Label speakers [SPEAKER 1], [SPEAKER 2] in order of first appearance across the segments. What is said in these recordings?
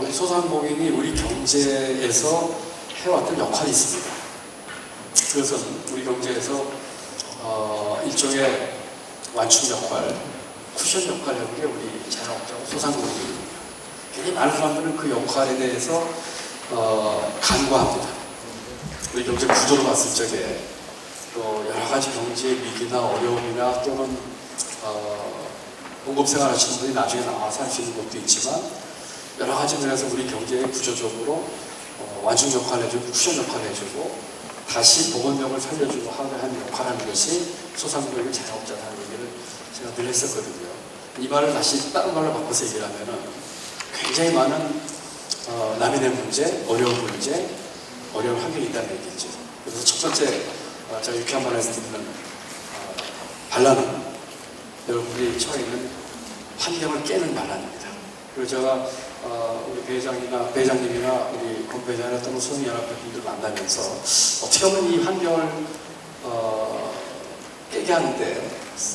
[SPEAKER 1] 우리 소상공인이 우리 경제에서 해왔던 역할이 있습니다. 그것은 우리 경제에서 어, 일종의 완충 역할, 쿠션 역할을 하는 게 우리 자영업자고 소상공인입니다. 굉장히 많은 사람들은 그 역할에 대해서 어, 간과합니다. 우리 경제 구조를 봤을 적에 또 여러 가지 경제 위기나 어려움이나 또는 어, 공급생활 하시는 분이 나중에 나와서 할 수 있는 것도 있지만 여러 가지 면에서 우리 경제의 구조적으로 어, 완충 역할을 해주고 쿠션 역할을 해주고 다시 복원력을 살려주고 하는 한 역할을 하는 것이 소상공인 자영업자라는 얘기를 제가 늘 했었거든요. 이 말을 다시 다른 말로 바꿔서 얘기를 하면은 굉장히 많은 어, 난민의 문제, 어려운 문제, 어려운 환경이 있다는 얘기죠. 그래서 첫 번째 어, 제가 유쾌한 말에서 어, 반란은 여러분들이 처해 있는 환경을 깨는 반란입니다. 그리고 제가 어, 우리 배장이나 배장님이나 우리 권 배장이나 또는 소민연합회 분들 만나면서 어떻게 보면 이 환경을 어, 깨게 하는데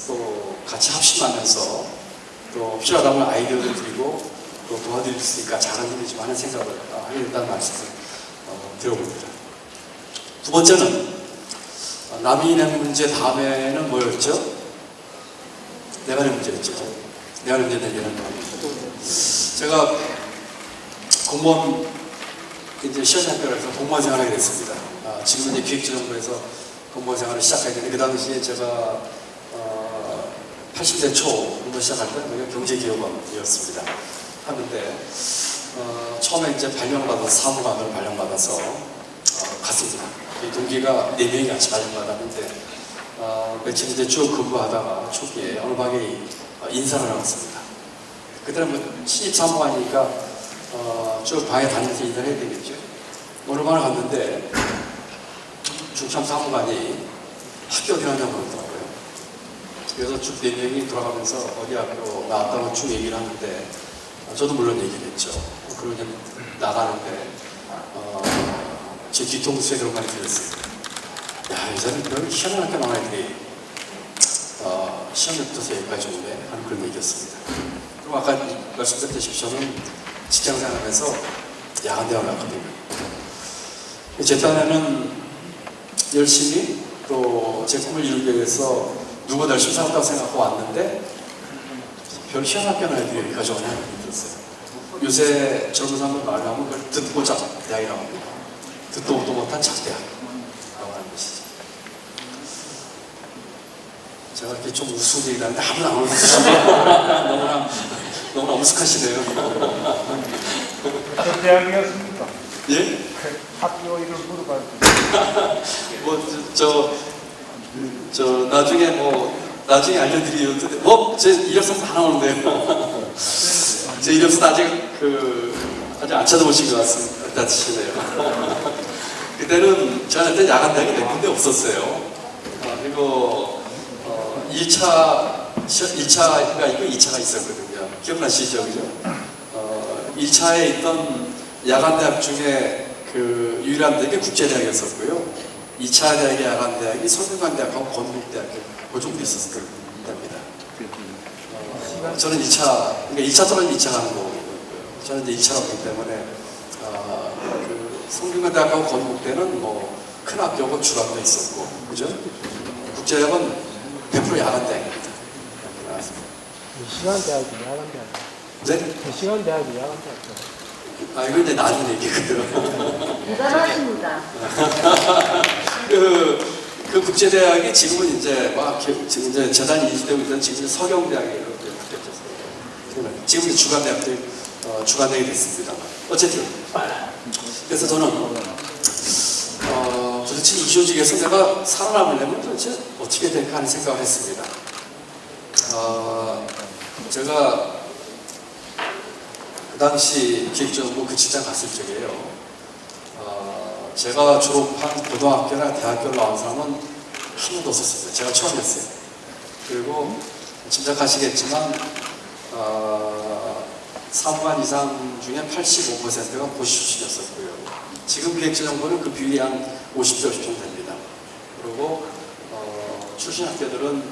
[SPEAKER 1] 또 같이 합심하면서 또 필요하다면 아이디어를 드리고 또 도와드릴 수 있으니까 잘한 일이지만 하는 생각을 어, 하게 된다는 말씀을 어, 들어봅니다. 두 번째는 어, 난민의 문제 다음에는 뭐였죠? 내관의 문제였죠. 내관의 문제 얘기하는 거예요. 제가 공무원 이제 시험학교에서 공무원 생활을 하게 됐습니다. 아, 지금은 이제 기획재정부에서 공무원 생활을 시작하게 됐는데 그 당시에 제가 어, 80대 초 공무원 시작할 때 우리가 경제기업원이었습니다. 하는데 어, 처음에 이제 발령받아서 사무관을 발령받아서 어, 갔습니다. 이 동기가 네 명이 같이 발령받았는데 어, 며칠 이제 쭉 근무하다가 초기에 어느 방에 어, 인사를 나왔습니다. 그때는 뭐 신입 사무관이니까 어, 쭉 방에 다니면서 일을 해야 되겠죠. 방을 갔는데 중참 사무관이 학교 어디 갔냐고 그러더라고요. 그래서 쭉 네 명이 돌아가면서 어디 학교 나왔다고 쭉 얘기를 하는데 어, 저도 물론 얘기를 했죠. 그리고 이제 나가는데 어, 제 뒤통수에 그런 말이 들렸어요. 야, 이제는 별 희한한 학교 나온 애들이 어, 시험에 붙어서 여기까지 오네 하는 그런 얘기였습니다. 그리고 아까 말씀드렸다시피 저는 직장 생활하면서 야간대학을 나왔거든요. 제 딴에는 열심히 또 제 꿈을 이루기 위해서 누구보다 열심히 살았다고 생각하고 왔는데 별 희한한 오냐 하는 생각이 들었어요. 요새 젊은 사람들 말을 하면 그걸 듣보잡 대학이라고 합니다. 듣도 보도 못한 작대학. 라고 하는 것이죠. 제가 이렇게 좀 우스운 얘기를 하는데 아무도 안 웃으시네요. 너무나, 너무나 엄숙하시네요.
[SPEAKER 2] 대학이었습니까?
[SPEAKER 1] 예?
[SPEAKER 2] 학교 이름 물어봤는데
[SPEAKER 1] 뭐, 저, 저, 저, 나중에 뭐, 나중에 알려드리요. 어? 제 이력서 다 나오는데요. 제 이력서 아직 그, 아직 안 찾아보신 것 같습니다. 같으시네요. 그때는 저한테 야간 대학이 몇 군데 없었어요. 아, 그리고, 어, 1차, 1차가 있고 2차가 있었거든요. 기억나시죠? 그죠? 어, 1차에 있던 야간 대학 중에 그 유일한 대학이 국제대학이었었고요. 2차 대학의 야간 대학이 성균관대학하고 건국대학교 그 정도 있었을 겁니다. 어, 저는 2차, 그러니까 2차 또는 2차 가는 거고요. 저는 이제 2차가 기 때문에 어, 그 성균관대학하고 건국대는 뭐 큰 학교고 중학도 있었고, 그죠? 국제대학은 100% 야간 대학입니다. 나왔습니다.
[SPEAKER 3] 시간 대학이 야간 대학.
[SPEAKER 1] 네?
[SPEAKER 3] 시간 대학 이 야간 대학.
[SPEAKER 1] 아, 이거 이제 나중 얘기고요.
[SPEAKER 4] 대단하십니다.
[SPEAKER 1] 그, 그 국제대학이 지금은 이제 막 개- 지금 이제 재단이 이주되고 있던 지금 서경대학이 이렇게 바뀌었어요. 지금 이제 주간대학도 어, 주간대학이 됐습니다. 어쨌든 그래서 저는 어, 도대체 이 조직에서 내가 살아남으려면 도대체 어떻게 될까 하는 생각을 했습니다. 어, 제가 그 당시 기획정부 그 직장 갔을 적에요. 어, 제가 졸업한 고등학교나 대학교를 나온 사람은 한 명도 없었습니다. 제가 처음이었어요. 그리고 짐작하시겠지만 어, 사무관 이상 중에 85%가 고시 출신이었었고요. 지금 기획재정부는 그 비율이 한 50대 50 정도 됩니다. 그리고 어, 출신 학교들은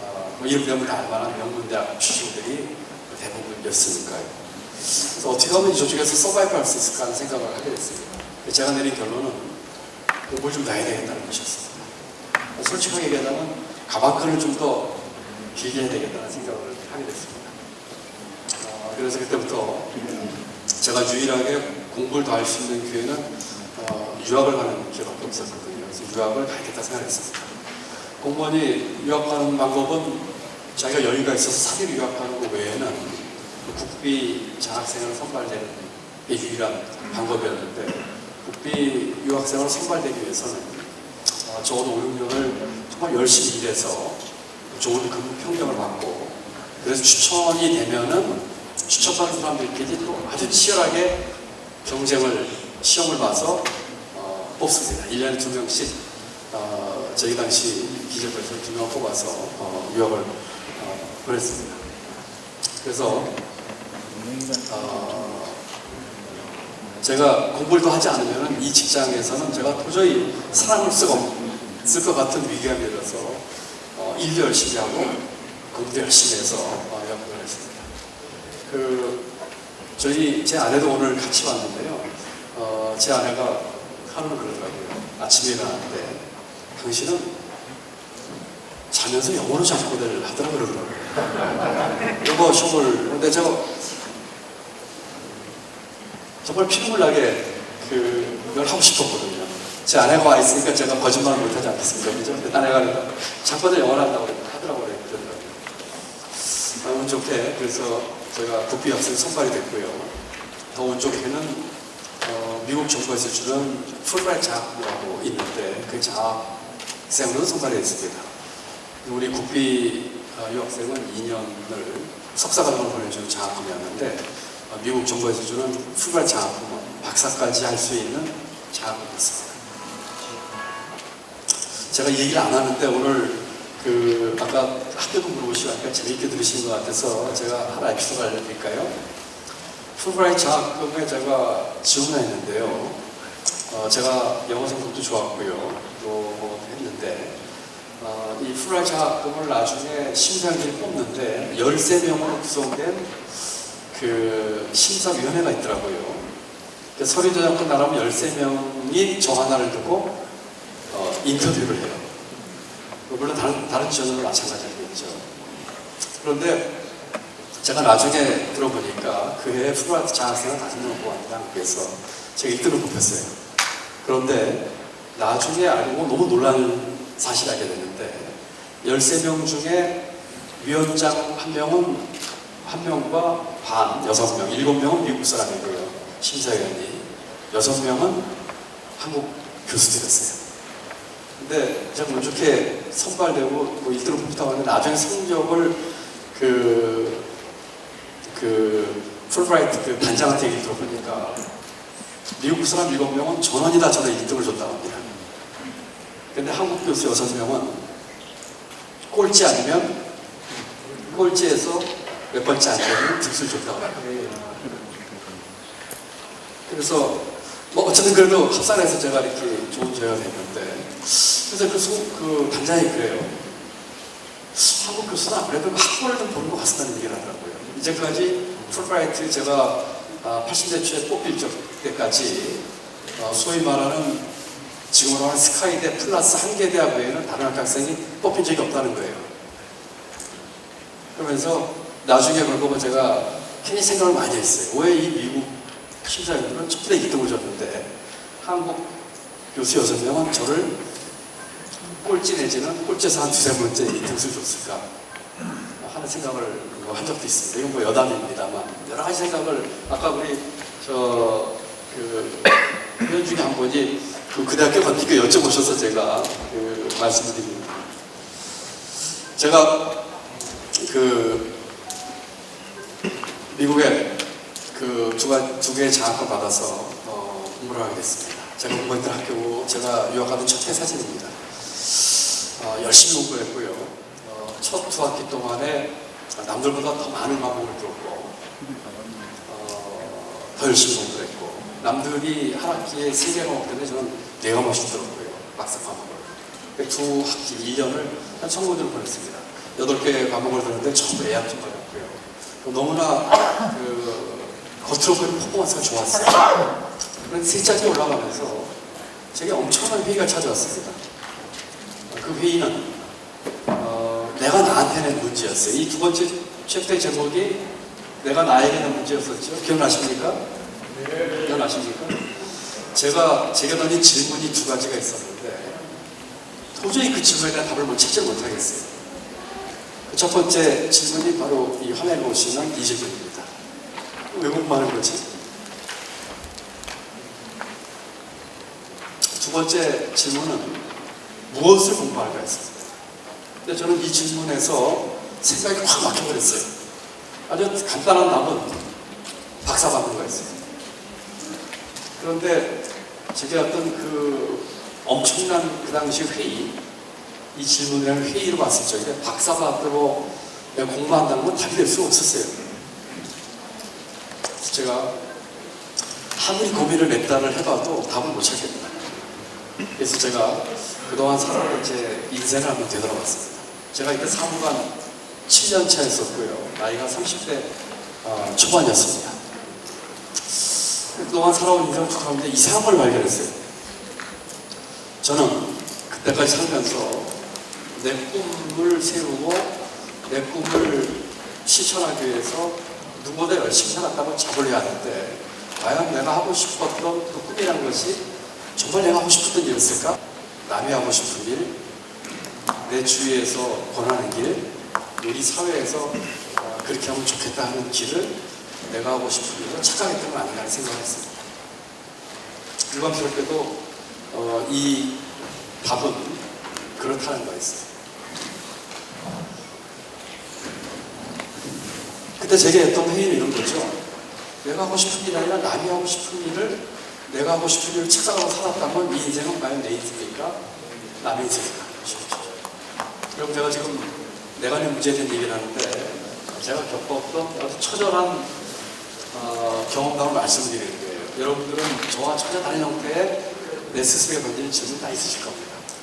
[SPEAKER 1] 어, 뭐 이름 되면 다 알만한 명문대학 출신들이 대부분이었으니까요. 그래서 어떻게 하면 저쪽에서 서바이브 할 수 있을까 하는 생각을 하게 됐습니다. 제가 내린 결론은 공부를 좀더 해야 되겠다는 것이었습니다. 솔직하게 얘기하자면 가방끈을 좀 더 길게 해야 되겠다는 생각을 하게 됐습니다. 어, 그래서 그때부터 제가 유일하게 공부를 더 할 수 있는 기회는 어, 유학을 가는 기회밖에 없었거든요. 그래서 유학을 가야겠다 생각했습니다. 공무원이 유학하는 방법은 자기가 여유가 있어서 사비로 유학하는 것 외에는 국비 장학생을 선발되는 게 유일한 방법이었는데 국비 유학생을 선발되기 위해서는 어, 적어도 5, 6년을 정말 열심히 일해서 좋은 근무 평경을 받고 그래서 추천이 되면은 추천받은 사람들끼리 또 아주 치열하게 경쟁을 시험을 봐서 어, 뽑습니다. 1년에 두 명씩 어, 저희 당시 기재부에서 두명 뽑아서 어, 유학을 어, 보냈습니다. 그래서 어, 제가 공부를 더 하지 않으면 이 직장에서는 제가 도저히 수가 없을 것 같은 위기감이 들어서 어, 일도 열심히 하고 공부도 열심히 해서 어, 유학을 했습니다. 그 저희 제 아내도 오늘 같이 왔는데요. 어, 제 아내가 하루는 그러더라고요. 아침에 일어났는데 당신은 자면서 영어로 작고들 하더라 그러더라고요. 이거 시험을 근데 저 정말 피눈물 나게 그걸 하고 싶었거든요. 제 아내가 와 있으니까 제가 거짓말을 못하지 않겠습니까? 그죠? 근데 아내가 작고들 영어를 한다고 하더라고요. 그러더라고요. 아, 운 좋게 그래서 제가 국비 학생 선발이 됐고요. 더운 좋게는 어, 미국 정부에서 주는 풀브라이트 장학금이라고 있는데 그 장학생으로 선발이 됐습니다. 우리 국비 어, 유학생은 2년을 석사 과정을 보내주는 장학금이었는데 어, 미국 정부에서 주는 풀브라이트 장학금은 박사까지 할 수 있는 장학금이었습니다. 제가 이 얘기를 안 하는데 오늘 그 아까 학교도 물어보시고 하니까 재미있게 들으신 것 같아서 제가 하나 에피소드 알려드릴까요? 풀브라이트 장학금에 제가 지원했는데요. 어, 제가 영어 성적도 좋았고요. 또 했는데 어, 이 풀브라이트 장학금을 나중에 심사위원이 뽑는데 13명으로 구성된 그 심사위원회가 있더라고요. 서류 저작권 나라면 13명이 저 하나를 두고 어, 인터뷰를 해요. 물론 다른, 다른 지원은 마찬가지겠죠. 그런데 제가 나중에 들어보니까 그 해에 풀브라이트 장학생을 다섯 명 뽑았다. 그래서 제가 1등을 뽑혔어요. 그런데 나중에 알고 너무 놀라는 사실을 알게 됐는데 13명 중에 위원장 한 명은 한 명과 반, 여섯 명, 일곱 명은 미국 사람이고요. 심사위원이. 여섯 명은 한국 교수들이었어요. 근데 제가 운 좋게 선발되고 뭐 1등을 뽑다고 하는데 나중에 성적을 그, 그, 풀브라이트 그 반장한테 얘기 들어보니까 미국 사람 7명은 전원이 다 저는 1등을 줬다고 합니다. 근데 한국 교수 6명은 꼴찌 아니면 꼴찌에서 몇 번째 안 되면 득수를 줬다고 합니다. 그래서 뭐 어쨌든 그래도 합산해서 제가 이렇게 좋은 저희가 됐는데 그래서 그, 소, 그 반장이 그래요. 한국 교수는 아무래도 학벌을 좀 보는 것 같다는 얘기를 하더라고요. 이제까지 풀브라이트 제가 아, 80대 초에 뽑힐 적 때까지 어, 소위 말하는 지금으로 하는 스카이대 플러스 한 개 대학 외에는 다른 학생이 뽑힌 적이 없다는 거예요. 그러면서 나중에 그러고 제가 괜히 생각을 많이 했어요. 왜 이 미국 심사위원들은 다 2등을 줬는데 한국 교수 여섯 명은 저를 꼴찌 내지는 꼴찌에서 한 두세 번째 이 등수를 줬을까 하는 생각을 한 적도 있습니다. 이건 뭐 여담입니다만 여러 가지 생각을 아까 우리 저그 회원 중에 한 분이 그, 그 대학교 갔니까 여쭤보셔서 제가 그 말씀드립니다. 제가 그 미국에 그두 개의 장학금 받아서 어, 공부를 하게 됐습니다. 제가 공부했던 학교 제가 유학하던 첫해 사진입니다. 어, 열심히 공부했고요. 어, 첫 두 학기 동안에 남들보다 더 많은 과목을 들었고 어, 더 열심히 공부했고 남들이 한 학기에 세개 과목 때문에 저는 네 과목씩 들었고요. 막사 과목을. 그두 학기 1년을 한 청문회를 보냈습니다. 여덟 개 과목을 들었는데 전부 예약 좀. 너무나 그 겉으로 보이는 퍼포먼스가 좋았어요. 그런데 셋째째 올라가면서 제게 엄청난 회의가 찾아왔습니다. 그 회의는 어, 내가 나한테 낸 문제였어요. 이 두 번째 챕터의 제목이 내가 나에게 낸 문제였었죠. 기억나십니까? 기억나십니까? 제가 제가 던진 질문이 두 가지가 있었는데 도저히 그 질문에 대한 답을 못 찾지 못하겠어요. 그첫 번째 질문이 바로 이 화면에 보시는 이 질문입니다. 하는 거지? 두 번째 질문은 무엇을 공부할까 했습니다. 근데 저는 이 질문에서 생각이 확 막혀버렸어요. 아주 간단한 답은 박사 받는 거였어요. 그런데 제가 어떤 그 엄청난 그 당시 회의, 이 질문이라는 회의로 봤을 적에 박사 받으러 내가 공부한다는 건 답이 될 수가 없었어요. 제가 아무리 고민을 몇 달을 해봐도 답을 못 찾겠다. 그래서 제가 그동안 살아온 제 인생을 한번 되돌아봤습니다. 제가 이때 사무관 7년 차였었고요. 나이가 30대 어, 초반이었습니다. 그동안 살아온 인생을 쭉 가는데 이상한 걸 발견했어요. 저는 그때까지 살면서 내 꿈을 세우고 내 꿈을 실천하기 위해서 누구보다 열심히 살았다고 자부를 해야 하는데 과연 내가 하고 싶었던 그 꿈이라는 것이 정말 내가 하고 싶었던 일이었을까? 남이 하고 싶은 일, 내 주위에서 권하는 길, 우리 사회에서 어, 그렇게 하면 좋겠다 하는 길을 내가 하고 싶은 일로 착각했던 건 아닌가 하는 생각을 했습니다. 일반스럽게도 어, 이 답은 그렇다는 거였어요. 그때 제게 했던 회의는 이런 거죠. 내가 하고 싶은 일이 아니라 남이 하고 싶은 일을 내가 하고 싶은 일을 찾아가고 살았다면 이 인생은 과연 내 인생일까? 남의 인생일까? 여러분 제가 지금 내가 낸 문제에 대한 얘기를 하는데 제가 겪었던 아주 처절한 어, 경험담을 말씀드리는 거예요. 여러분들은 저와 다른 형태의 내 스스로에 던지는 질문 다 있으실 겁니다.